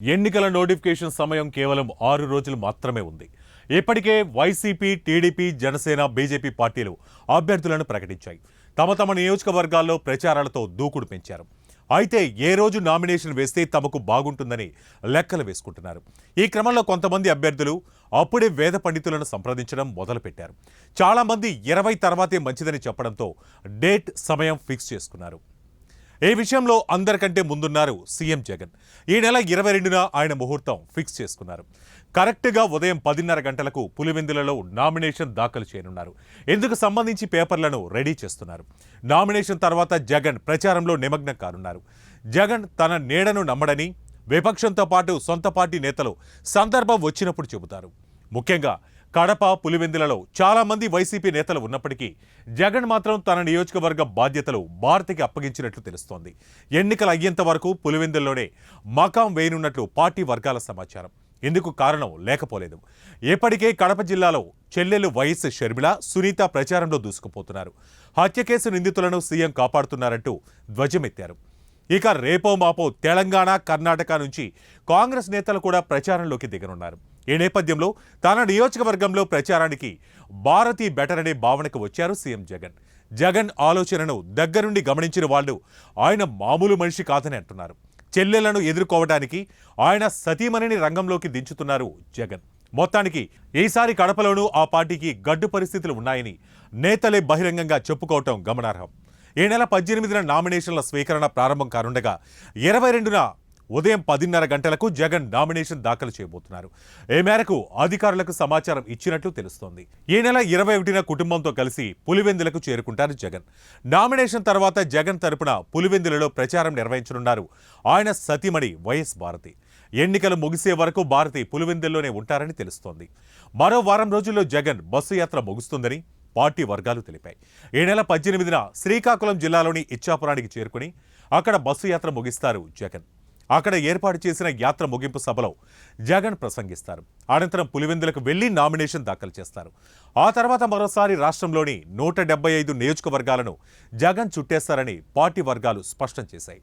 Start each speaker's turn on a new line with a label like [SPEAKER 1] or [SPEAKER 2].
[SPEAKER 1] ఎన్నికల నోటిఫికేషన్ సమయం కేవలం ఆరు రోజులు మాత్రమే ఉంది. ఇప్పటికే వైసీపీ టీడీపీ జనసేన బీజేపీ పార్టీలు అభ్యర్థులను ప్రకటించాయి. తమ తమ నియోజకవర్గాల్లో ప్రచారాలతో దూకుడు పెంచారు. అయితే ఏ రోజు నామినేషన్ వేస్తే తమకు బాగుంటుందని లెక్కలు వేసుకుంటున్నారు. ఈ క్రమంలో కొంతమంది అభ్యర్థులు అప్పుడే వేద పండితులను సంప్రదించడం మొదలుపెట్టారు. చాలామంది ఇరవై తర్వాతే మంచిదని చెప్పడంతో డేట్ సమయం ఫిక్స్ చేసుకున్నారు. ఏ విషయంలో అందరికంటే ముందున్నారు సీఎం జగన్? ఈ నెల ఇరవై రెండున ఆయన ముహూర్తం ఫిక్స్ చేసుకున్నారు. కరెక్ట్గా ఉదయం పదిన్నర గంటలకు పులివెందులలో నామినేషన్ దాఖలు చేయనున్నారు. ఇందుకు సంబంధించి పేపర్లను రెడీ చేస్తున్నారు? నామినేషన్ తర్వాత జగన్ ప్రచారంలో నిమగ్నం కానున్నారు. జగన్ తన నీడను నమ్మడని విపక్షంతో పాటు సొంత పార్టీ నేతలు సందర్భం వచ్చినప్పుడు చెబుతారు. ముఖ్యంగా కడప పులివెందులలో చాలా మంది వైసీపీ నేతలు ఉన్నప్పటికీ జగన్ మాత్రం తన నియోజకవర్గ బాధ్యతలు భారతికి అప్పగించినట్లు తెలుస్తోంది. ఎన్నికలు అయ్యేంత వరకు పులివెందుల్లోనే మకాం వేయనున్నట్లు పార్టీ వర్గాల సమాచారం. ఇందుకు కారణం లేకపోలేదు. ఎప్పటికే కడప జిల్లాలో చెల్లెలు వైఎస్ షర్మిల సునీత ప్రచారంలో దూసుకుపోతున్నారు. హత్య కేసు నిందితులను సీఎం కాపాడుతున్నారంటూ ధ్వజమెత్తారు. ఇక రేపో మాపో తెలంగాణ కర్ణాటక నుంచి కాంగ్రెస్ నేతలు కూడా ప్రచారంలోకి దిగనున్నారు. ఈ నేపథ్యంలో తన నియోజకవర్గంలో ప్రచారానికి భారతి బెటర్ అనే భావనకు వచ్చారు సీఎం జగన్. జగన్ ఆలోచనను దగ్గరుండి గమనించిన వాళ్ళు ఆయన మామూలు మనిషి కాదని అంటున్నారు. చెల్లెలను ఎదుర్కోవడానికి ఆయన సతీమణిని రంగంలోకి దించుతున్నారు జగన్. మొత్తానికి ఈసారి కడపలోనూ ఆ పార్టీకి గడ్డు పరిస్థితులు ఉన్నాయని నేతలే బహిరంగంగా చెప్పుకోవటం గమనార్హం. ఈ నెల పద్దెనిమిదిన నామినేషన్ల స్వీకరణ ప్రారంభం కానుండగా ఇరవై రెండున ఉదయం పదిన్నర గంటలకు జగన్ నామినేషన్ దాఖలు చేయబోతున్నారు. ఏ మేరకు అధికారులకు సమాచారం ఇచ్చినట్లు తెలుస్తోంది. ఈ నెల ఇరవై ఒకటిన కుటుంబంతో కలిసి పులివెందులకు చేరుకుంటారు జగన్. నామినేషన్ తర్వాత జగన్ తరపున పులివెందులలో ప్రచారం నిర్వహించనున్నారు. ఆయన సతీమణి వైఎస్ భారతి. ఎన్నికలు ముగిసే వరకు భారతి పులివెందుల్లోనే ఉంటారని తెలుస్తోంది. మరో వారం రోజుల్లో జగన్ బస్సు యాత్ర ముగుస్తుందని పార్టీ వర్గాలు తెలిపాయి. ఈ నెల పద్దెనిమిదిన శ్రీకాకుళం జిల్లాలోని ఇచ్చాపురానికి చేరుకుని అక్కడ బస్సు యాత్ర ముగిస్తారు జగన్. అక్కడ ఏర్పాటు చేసిన యాత్ర ముగింపు సభలో జగన్ ప్రసంగిస్తారు. అనంతరం పులివెందులకు వెళ్ళి నామినేషన్ దాఖలు చేస్తారు. ఆ తర్వాత మరోసారి రాష్ట్రంలోని నూట డెబ్బై ఐదు నియోజకవర్గాలను జగన్ చుట్టేస్తారని పార్టీ వర్గాలు స్పష్టం చేశాయి.